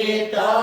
রে